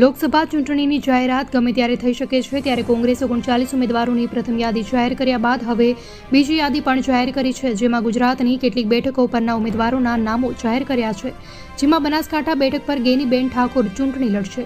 લોકસભા ચૂંટણીની જાહેરાત ગમે ત્યારે થઈ શકે છે, ત્યારે કોંગ્રેસે ઓગણચાલીસ ઉમેદવારોની પ્રથમ યાદી જાહેર કર્યા બાદ હવે બીજી યાદી પણ જાહેર કરી છે, જેમાં ગુજરાતની કેટલીક બેઠકો પરના ઉમેદવારોના નામો જાહેર કર્યા છે, જેમાં બનાસકાંઠા બેઠક પર ગેનીબેન ઠાકોર ચૂંટણી લડશે.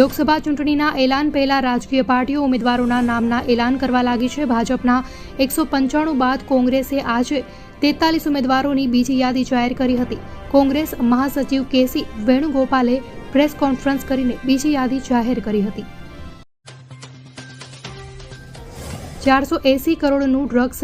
લોકસભા ચૂંટણીના એલાન પહેલા રાજકીય પાર્ટીઓ ઉમેદવારોના નામના એલાન કરવા લાગી છે, ભાજપના એકસો પંચાણું બાદ કોંગ્રેસે આજે તેતાલીસ ઉમેદવારોની બીજી યાદી જાહેર કરી હતી. કોંગ્રેસ મહાસચિવ કેસી વેણુગોપાલે પ્રેસ કોન્ફરન્સ કરીને બીજી યાદી જાહેર કરી હતી. ચારસો એસી કરોડનું ડ્રગ્સ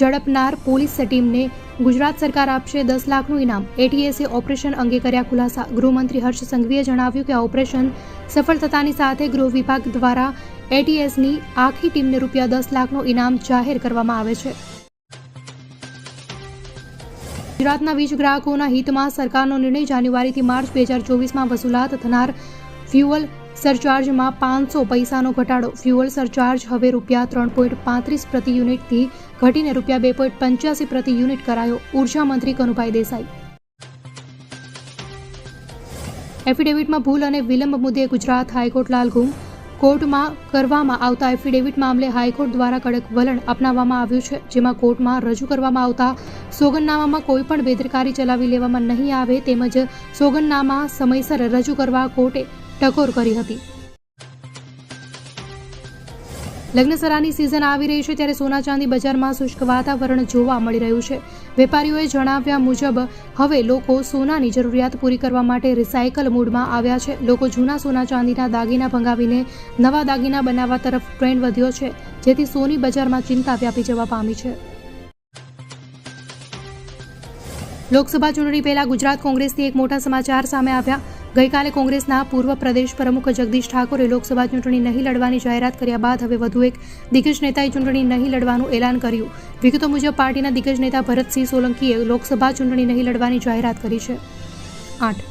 ઝડપનાર પોલીસ ટીમને ગુજરાત સરકાર આપશે દસ લાખનું ઇનામ. એટીએસે ઓપરેશન અંગે કર્યા ખુલાસા. ગૃહમંત્રી હર્ષ સંઘવીએ જણાવ્યું કે ઓપરેશન સફળ થતાની સાથે ગૃહ વિભાગ દ્વારા એટીએસની આખી ટીમને રૂપિયા દસ લાખનું ઇનામ જાહેર કરવામાં આવે છે. ગુજરાતના વીજ ગ્રાહકોના હિતમાં સરકારનો નિર્ણય જાન્યુઆરીથી માર્ચ બે હજાર ચોવીસમાં વસૂલાત થનાર ફ્યુઅલ સરચાર્જમાં પાંચસો પૈસાનો ઘટાડો. ફ્યુઅલ સરચાર્જ હવે રૂપિયા ત્રણ પોઈન્ટ પાંત્રીસ પ્રતિ યુનિટથી ઘટીને રૂપિયા બે પોઈન્ટ પંચ્યાસી પ્રતિ યુનિટ કરાયો, ઊર્જા મંત્રી કનુભાઈ દેસાઈ. એફિડેવિટમાં ભૂલ અને વિલંબ મુદ્દે ગુજરાત હાઈકોર્ટ લાલઘુમ કોર્ટમાં કરવામાં આવતા એફિડેવિટ મામલે હાઈકોર્ટ દ્વારા કડક વલણ અપનાવવામાં આવ્યું છે, જેમાં કોર્ટમાં રજૂ કરવામાં આવતા સોગંદનામામાં કોઈ પણ બેદરકારી ચલાવી લેવામાં નહીં આવે તેમજ સોગંદનામા સમયસર રજૂ કરવા કોર્ટે ટકોર કરી હતી. લગ્નસરાની સિઝન આવી રહી છે ત્યારે સોના ચાંદી બજારમાં શુષ્ક વાતાવરણ જોવા મળી રહ્યું છે. વેપારીઓએ જણાવ્યા મુજબ, હવે લોકો સોનાની જરૂરિયાત પૂરી કરવા માટે રિસાયકલ મૂડમાં આવ્યા છે. લોકો જૂના સોના ચાંદીના દાગીના ભંગાવીને નવા દાગીના બનાવવા તરફ ટ્રેન્ડ વધ્યો છે, જેથી સોની બજારમાં ચિંતા વ્યાપી જવા પામી છે. લોકસભા ચૂંટણી પહેલા ગુજરાત કોંગ્રેસથી એક મોટા સમાચાર સામે આવ્યા. ગઈકાલે કોંગ્રેસના પૂર્વ પ્રદેશ પ્રમુખ જગદીશ ઠાકોરે લોકસભા ચૂંટણી નહીં લડવાની જાહેરાત કર્યા બાદ હવે વધુ એક દિગ્ગજ નેતાએ ચૂંટણી નહીં લડવાનું એલાન કર્યું. વિગતો મુજબ પાર્ટીના દિગ્ગજ નેતા ભરતસિંહ સોલંકીએ લોકસભા ચૂંટણી નહીં લડવાની જાહેરાત કરી છે. આઠ.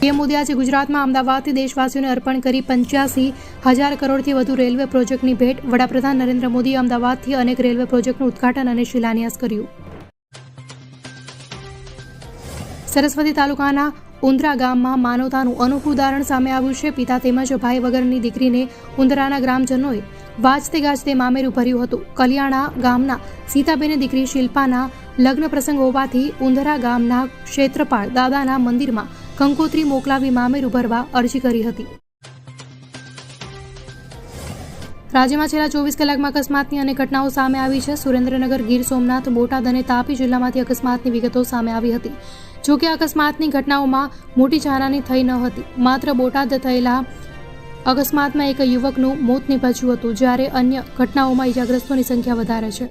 પીએમ મોદી આજે ગુજરાતમાં અમદાવાદથી દેશવાસીઓને અર્પણ કરી પંચ્યાસી હજાર કરોડથી વધુ રેલવે પ્રોજેક્ટની ભેટ. વડાપ્રધાન નરેન્દ્ર મોદીએ અમદાવાદથી અનેક રેલવે પ્રોજેક્ટનું ઉદ્ઘાટન અને શિલાન્યાસ કર્યું. સરસ્વતી તાલુકાના ઉંદરા ગામમાં માનવતાનું અનોખું ઉદાહરણ સામે આવ્યું છે. પિતા તેમજ ભાઈ વગરની દીકરીને ઉંદરાના ગ્રામજનોએ વાજતે ગાજતે મામેરું ભર્યું હતું. કલિયાણા ગામના સીતાબેને દીકરી શિલ્પાના લગ્ન પ્રસંગ હોવાથી ઉંદરા ગામના ક્ષેત્રપાળ દાદાના મંદિરમાં કંકોત્રી મોકલાવી મામેરું ભરવા અરજી કરી હતી. રાજ્યમાં છેલ્લા ચોવીસ કલાકમાં અકસ્માતની અનેક ઘટનાઓ સામે આવી છે. સુરેન્દ્રનગર, ગીર સોમનાથ, બોટાદ અને તાપી જિલ્લામાંથી અકસ્માતની વિગતો સામે આવી હતી. જોકે અકસ્માતની ઘટનાઓમાં મોટી જાનહાની થઈ ન હતી. માત્ર બોટાદ થયેલા અકસ્માતમાં એક યુવકનું મોત નિપજ્યું હતું, જ્યારે અન્ય ઘટનાઓમાં ઇજાગ્રસ્તોની સંખ્યા વધારે છે.